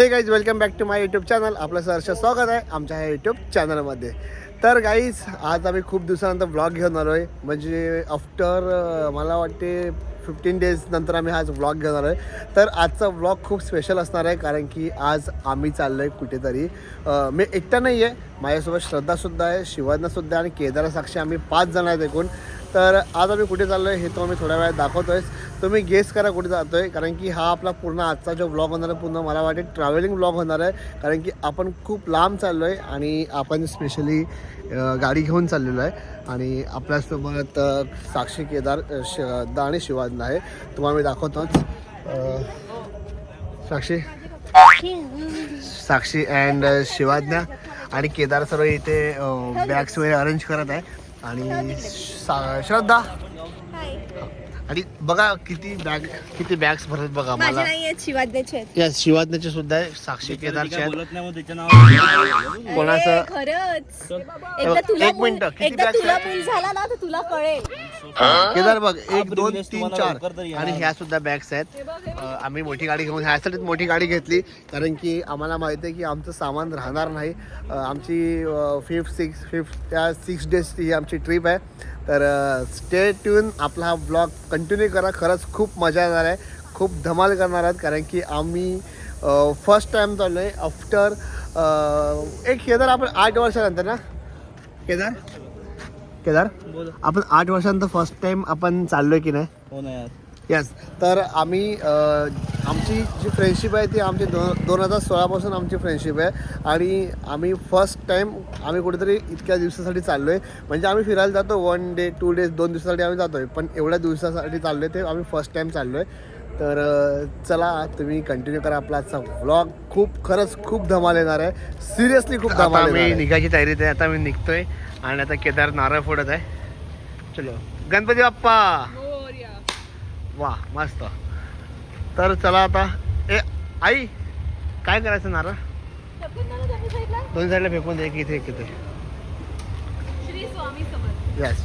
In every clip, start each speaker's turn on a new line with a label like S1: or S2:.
S1: Hey guys welcome back to my YouTube channel आपलं सहर्ष स्वागत आहे आमच्या ह्या यूट्यूब चॅनलमध्ये तर गाईज आज आम्ही खूप दिवसानंतर ब्लॉग घेऊन आलो आहे. म्हणजे आफ्टर मला वाटते फिफ्टीन डेज नंतर आम्ही आज ब्लॉग घेणार आहे. तर आजचा व्लॉग खूप स्पेशल असणार आहे कारण की आज आम्ही चाललो आहे कुठेतरी मी एकटा नाही आहे माझ्यासोबत श्रद्धासुद्धा आहे शिवाजनासुद्धा आणि केदारा साक्षी आम्ही पाच जण आहेत एकूण. तर आज आम्ही कुठे चाललो आहे हे तो आम्ही थोड्या वेळात दाखवतो आहे तुम्ही गेस करा कुठे जातो आहे कारण की हा आपला पूर्ण आजचा जो ब्लॉग होणार आहे पूर्ण मला वाटते ट्रॅव्हलिंग ब्लॉग होणार आहे. कारण की आपण खूप लांब चाललो आहे आणि आपण स्पेशली गाडी घेऊन चाललेलो आहे. आणि आपल्यासोबत साक्षी केदार श श्रद्धा आणि शिवाजन आहे. तुम्हाला मी दाखवतोच. साक्षी? साक्षी अँड शिवाज्ञा आणि केदार सर्व इथे बॅग्स वगैरे अरेंज करत आहे. आणि श्रद्धा. आणि बघा किती बॅग किती बॅग्स भरत बघा मला.
S2: शिवाज्ञाचे आहेत.
S1: या शिवाज्ञाचे सुद्धा आहे साक्षी केदारचे आहेत. कोणाचं?
S2: खरंच.
S1: एक मिनिटं, किती?
S2: पूल झाला ना तर तुला कळेल.
S1: केदार बघ एक दोन तीन चार. आणि ह्या सुद्धा बॅग्स आहेत. आम्ही मोठी गाडी घेऊन ह्यासाठीच मोठी गाडी घेतली कारण की आम्हाला माहिती आहे की आमचं सामान राहणार नाही. आमची फिफ्थ सिक्स फिफ्थ त्या सिक्स डेजची ही आमची ट्रिप आहे. तर स्टे ट्यून आपला हा ब्लॉग कंटिन्यू करा. खरंच खूप मजा येणार आहे. खूप धमाल करणार आहात कारण की आम्ही फर्स्ट टाइम चाललो आहे आफ्टर एक केदार आपण आठ वर्षानंतर ना? केदार? केदार
S3: बोल.
S1: आपण आठ वर्षानंतर फर्स्ट टाइम आपण चाललोय की नाही?
S3: हो ना यार.
S1: येस तर आम्ही आमची जी फ्रेंडशिप आहे ती आमची दोन दोन हजार सोळापासून आमची फ्रेंडशिप आहे. आणि आम्ही फर्स्ट टाईम आम्ही कुठेतरी इतक्या दिवसासाठी चाललो आहे म्हणजे आम्ही फिरायला जातो वन डे टू डेज दोन दिवसासाठी आम्ही जातो आहे पण एवढ्या दिवसासाठी चाललो आहे ते आम्ही फर्स्ट टाईम चाललो आहे तर चला तुम्ही कंटिन्यू करा आपला आजचा व्लॉग खूप खरंच खूप धमाल येणार आहे. सिरियसली खूप धमाल आम्ही निघायची तयारीत आहे. आता मी निघतोय. आणि आता केदार नारळ फोडत आहे. चलो. गणपती बाप्पा! वा मस्त. तर चला आता. ए आई काय करायचं नारळ? दोन साईडला फेकून दे इथे एक इथे. यस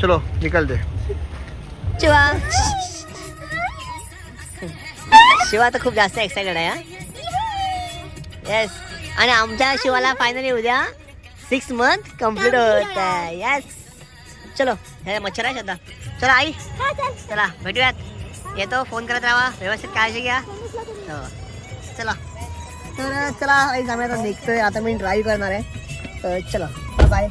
S1: चलो निकल दे.
S4: शिवा. शिवा तर खूप जास्त एक्साइटेड आहे येस आणि आमच्या शिवाला फायनली उद्या सिक्स मंथ कंप्लीट होत आहे येस चलो हे मच्छर आहे सध्या चला आई. चला. भेटूयात. येतो फोन करत राहा. व्यवस्थित काळजी घ्या. हो. चला. तर चला आई आम्ही आता निघतोय. आता मी ड्राईव्ह करणार आहे. तर चलो. बाय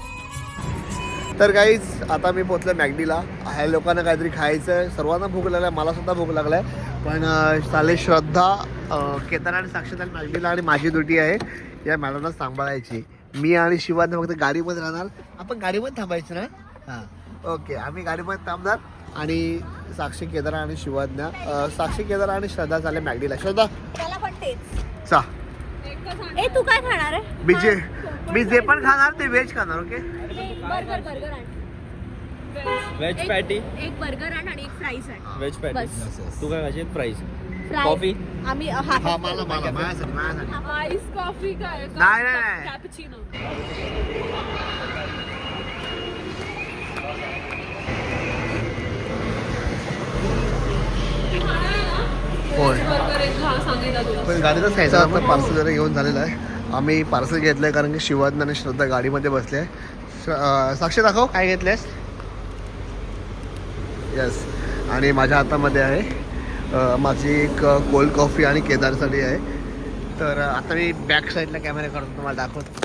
S1: तर काहीच आता मी पोचलो मॅगडीला ह्या लोकांना काहीतरी खायचं आहे सर्वांना भूक लागलाय मला सुद्धा भूक लागलाय. पण अं, चालेल श्रद्धा केदार आणि साक्षीदार मॅगडीला आणि माझी ड्युटी आहे. या मॅडमला सांभाळायची. मी आणि शिवांना फक्त गाडीमध्ये राहणार. आपण गाडीमध्ये थांबायचं ना? हां. ओके आम्ही गाडीमध्ये थांबणार आणि साक्षी केदार आणि शिवाज्ञा अं, साक्षी केदार आणि श्रद्धा चालले मॅगडीला. श्रद्धा
S2: त्याला पण तेच.
S1: चा.
S2: ए तू काय खाणार आहे?
S1: मी जे मी जे पण खाणार. ते व्हेज खाणार okay?
S2: Burger burger
S3: veg patty
S2: एक बर्गर आण आणि एक फ्राईज आण.
S3: Veg patty. तू काय खाशील?
S2: Fry
S3: coffee?
S2: आम्ही
S1: हा मला मला माझ्यासाठी माझ्यासाठी.
S5: आईस कॉफी काय
S1: नाही नाही नाही.
S5: कॅपुचिनो
S1: होय. पण गाडीतच खायचं पार्सल जरा घेऊन झालेलं आहे. आम्ही पार्सल घेतलंय कारण की शिवाज्ञ आणि श्रद्धा गाडीमध्ये बसले साक्षी दाखव. काय घेतलेस येस आणि माझ्या हातामध्ये आहे माझी एक कोल्ड कॉफी आणि केदारसाठी आहे. तर आता मी बॅक साईडला कॅमेरा काढून तुम्हाला दाखवतो.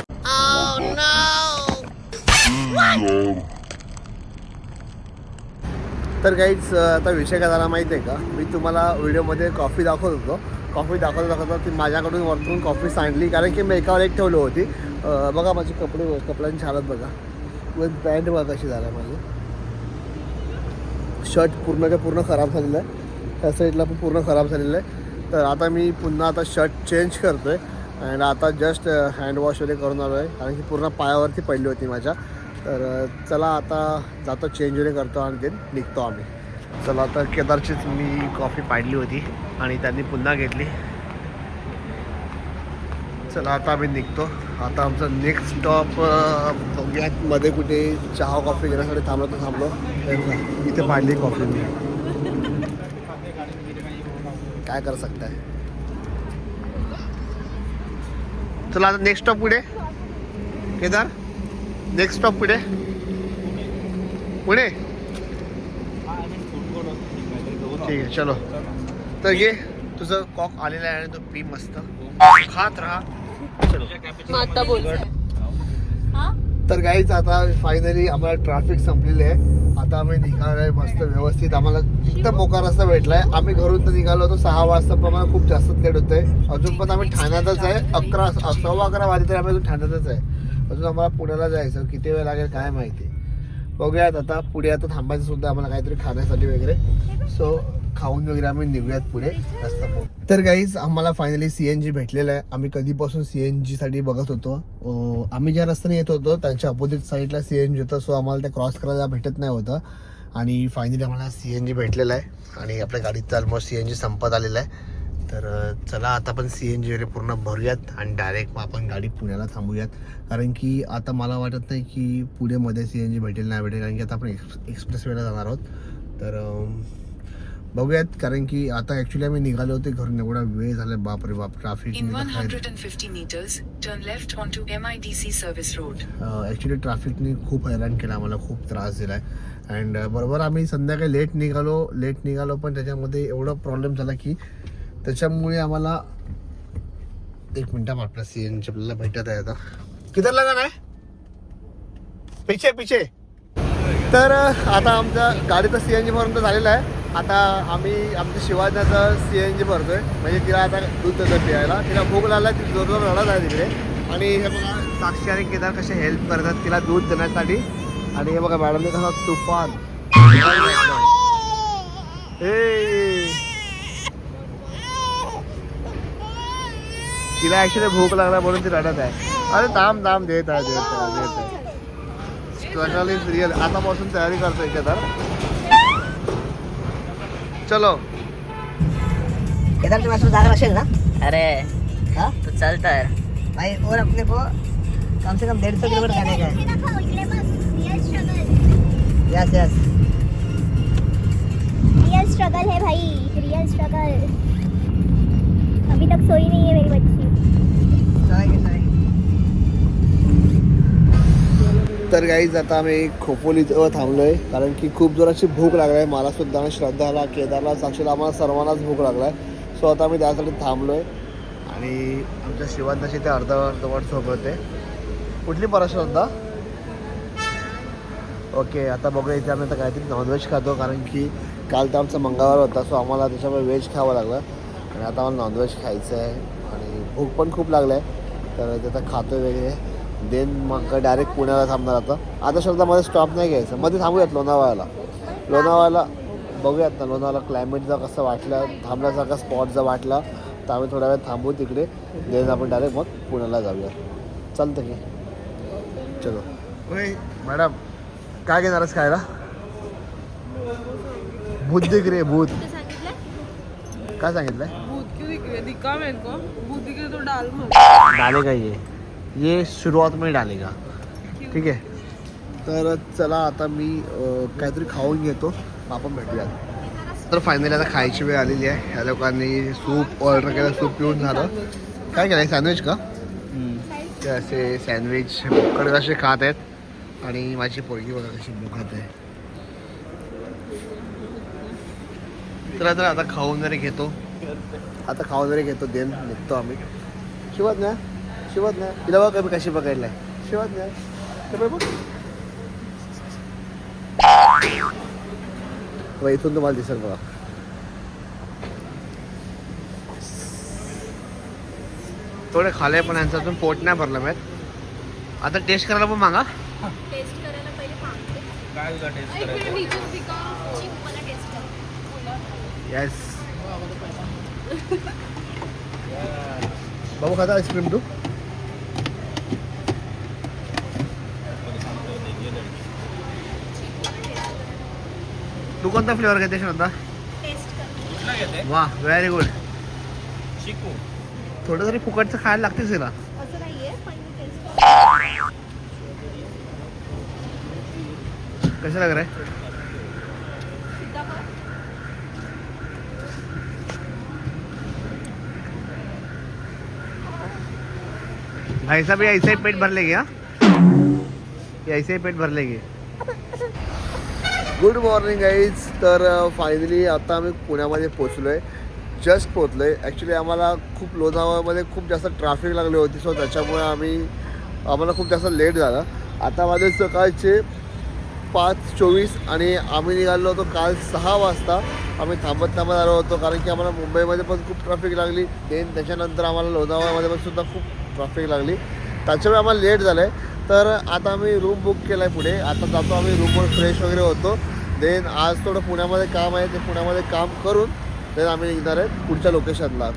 S1: तर काहीच आता विषय काय झाला माहिती आहे का? मी तुम्हाला व्हिडिओमध्ये कॉफी दाखवत होतो. कॉफी दाखवत दाखवता ती माझ्याकडून वरतून कॉफी सांडली. कारण की मी एकावर एक ठेवली होती. बघा माझे कपडे कपड्यांची हालत बघा. विथ पॅन्ट बघा कशी झाला माझी. शर्ट पूर्णच्या पूर्ण खराब झालेलं आहे. त्या साईडला पण पूर्ण खराब झालेलं आहे. तर आता मी पुन्हा आता शर्ट चेंज करतो आहे अँड आता जस्ट हँडवॉश वगैरे करून आलो आहे कारण की पूर्ण पायावरती पडली होती माझ्या. तर चला आता जातो चेंज वगैरे करतो आणि ते निघतो आम्ही. चला आता केदारचीच मी कॉफी पाडली होती. आणि त्यांनी पुन्हा घेतली. चला आता आम्ही निघतो. आता आमचं नेक्स्ट स्टॉप बघूयात मध्ये कुठे चहा कॉफी घेण्यासाठी थांबलो तर थांबलो. इथे पाडली कॉफी मी. काय कर सकताय चला आता नेक्स्ट स्टॉप पुढे केदार? नेक्स्ट स्टॉप पुढे पुणे? ठीक आहे चलो. तर ये तुझं कॉक आलेला आहे आणि तो पी मस्त. खात राहा. चलो.
S5: बोल
S1: तर काहीच आता फायनली आम्हाला ट्रॅफिक संपलेली आहे. आता आम्ही निघालोय मस्त व्यवस्थित. आम्हाला एकदम मोका रस्ता भेटलाय आम्ही घरून तर निघालो होतो सहा वाजता पण आम्हाला खूप जास्त लेट होते अजून पण आम्ही ठाण्यातच आहे. अकरा सव्वा अकरा वाजे तरी आम्ही अजून ठाण्यातच आहे. अजून आम्हाला पुण्याला जायचं किती वेळ लागेल काय माहिती. बघूयात आता पुढे आता थांबायचं सुद्धा आम्हाला काहीतरी खाण्यासाठी वगैरे. सो खाऊन वगैरे आम्ही निघूयात पुढे. रस्ता तर काहीच आम्हाला फायनली सी एन जी भेटलेलं आहे. आम्ही कधीपासून सी एनसाठी बघत होतो. आम्ही ज्या रस्त्याने येत होतो त्यांच्या अपोजिट साईडला सी एन जी होतं. सो आम्हाला ते क्रॉस करायला भेटत नाही होतं. आणि फायनली आम्हाला सी एन जी भेटलेलं आहे. आणि आपल्या गाडीचं ऑलमोस्ट सी एन जी संपत आलेलं आहे. तर चला आता आपण सी एन जी वगैरे पूर्ण भरूयात. आणि डायरेक्ट मग आपण गाडी पुण्याला थांबूयात. कारण की आता मला वाटत नाही की पुण्यामध्ये सी एन जी भेटेल नाही भेटेल. कारण की आता आपण एक्स एक्सप्रेस वेला जाणार आहोत. तर बघूयात कारण की आता ॲक्च्युली आम्ही निघालो होते घरून. एवढा वेळ झाला बाप traffic
S6: In 150 meters, turn left onto MIDC Service Road.
S1: Actually ट्रॅफिकने खूप हैराण केला आम्हाला खूप त्रास दिला आहे अँड बरोबर आम्ही संध्याकाळी लेट निघालो लेट निघालो पण त्याच्यामध्ये एवढा प्रॉब्लेम झाला की त्याच्यामुळे आम्हाला एक मिनटं आपल्या सी एन आपल्याला भेटत आहे आता. किती लगा नाही पिछे पिछे. तर आता आमच्या गाडीचं सी एन जी पर्यंत झालेलं आहे. आता आम्ही आमच्या शिवाजाचं सी एन जी भरतोय. म्हणजे तिला आता दूध देतं पियायला. तिला भूक लागला ती जोरदार रडत आहे तिकडे. आणि हे बघा साक्षी आणि केदार कसे हेल्प करतात तिला दूध देण्यासाठी. आणि हे बघा मॅडमने कसा तुफान. तिला ऍक्च्युली भूक लागला म्हणून ती रडत आहे. अरे दाम दाम देत आहे देत आहे देत आहे. स्ट्रगल इज रिअल आतापासून तयारी करतोय केदार. चलो।
S4: केदार तुम्ही जागा असेल ना
S7: अरे
S4: हाँ?
S7: तू चल तर
S4: भाई और अपने को कम से कम डेढ़ सौ किलोमीटर जाने का है। यस यस
S2: रियल स्ट्रगल है भाई रियल स्ट्रगल अभी तक सोई नहीं है मेरी बच्ची।
S4: चलेंगे चलेंगे
S1: तर गाईज आता आम्ही खोफोलीचं थांबलो आहे कारण की खूप जोराची भूक लागलाय. मला सुद्धा आणि श्रद्धाला केदारला साक्षीला आम्हाला सर्वांनाच भूक लागलाय. सो आता आम्ही त्यासाठी थांबलो आहे आणि आमच्या शिवांनाशी ते अर्धा अर्धवट सोबत आहे कुठली परत श्रद्धा? ओके आता बघूया इथे आम्ही आता काहीतरी नॉनव्हेज खातो. कारण की काल तर आमचा मंगळवार होता सो आम्हाला त्याच्यामुळे व्हेज खावं लागलं. आणि आता आम्हाला नॉनव्हेज खायचं आहे आणि भूक पण खूप लागलं आहे तर ते आता खातो वगैरे. देन मग डायरेक्ट पुण्याला थांबणार आता. आता शब्दमध्ये स्टॉप नाही घ्यायचं. मध्ये थांबूयात लोणावळ्याला. लोणावळ्याला बघूयात ना लोणावळा क्लायमेटचा कसं वाटलं थांबण्यासारखा स्पॉट जर वाटला तर आम्ही थोड्या वेळ थांबू तिकडे. देन आपण डायरेक्ट मग पुण्याला जाऊया चालतं की? चलो. मॅडम काय घेणार आहेस खायला? भूत दिख रे भूत. काय सांगितलंय?
S5: भूत क्यों दिख रहे दिखा मेरे को भूत दिख तो डाल मत
S1: डालेगा ये ये शुरुआत में डालेगा। ठीक आहे तर चला आता मी काहीतरी खाऊन घेतो. आपण भेटूयात. तर फायनली आता खायची वेळ आलेली आहे. ह्या लोकांनी सूप ऑर्डर केलं सूप पिऊन झालं. काय केलं सँडविच का? ते असे सँडविच कडे असे खात आहेत. आणि माझी पोरगी बघा कशी खात आहे. तर आता खाऊन जरी घेतो. आता खाऊन जरी घेतो देन निघतो आम्ही. शिवत ना शिवत ना. तिला बघ कमी कशी पकडलाय? शिवत ना. ते बघ बघ. बघ, इथून तुम्हाला दिसेल बघा. थोडे खाले पण यांचं अजून पोट नाही भरलं माहीत आता टेस्ट करायला पण मागा. येस बाबू खाता आईस्क्रीम तू. तू कोणता फ्लेवर घेते श्रद्धा?
S2: टेस्ट कर
S3: कुठला
S1: वा व्हेरी गुड
S3: शिकू.
S1: थोडं तरी फुकटचं खायला लागतेच तिला
S2: असं नाहीये पण टेस्ट
S1: रहा है ऐसा भी ऐसे ही पेट भर लेंगे हाँ? ये ऐसे ही पेट भर लेंगे गुड मॉर्निंग गाईज. तर फायनली आता आम्ही पुण्यामध्ये पोचलो आहे जस्ट पोचलो आहे ॲक्च्युली आम्हाला खूप लोणावळ्यामध्ये खूप जास्त ट्रॅफिक लागली होती सो त्याच्यामुळे आम्ही आम्हाला खूप जास्त लेट झाला. आता माझे सकाळचे पाच चोवीस आणि आम्ही निघालो होतो काल सहा वाजता. आम्ही थांबत थांबत आलो होतो कारण की आम्हाला मुंबईमध्ये पण खूप ट्रॅफिक लागली. देन त्याच्यानंतर आम्हाला लोणावळ्यामध्ये पण सुद्धा खूप ट्रॅफिक लागली. त्याच्यामुळे आम्हाला लेट झालं आहे तर आता आम्ही रूम बुक केला आहे पुढे. आता जातो आम्ही रूमवर फ्रेश वगैरे होतो. देन आज थोडं पुण्यामध्ये काम आहे ते पुण्यामध्ये काम करून देन आम्ही निघणार आहे पुढच्या लोकेशनला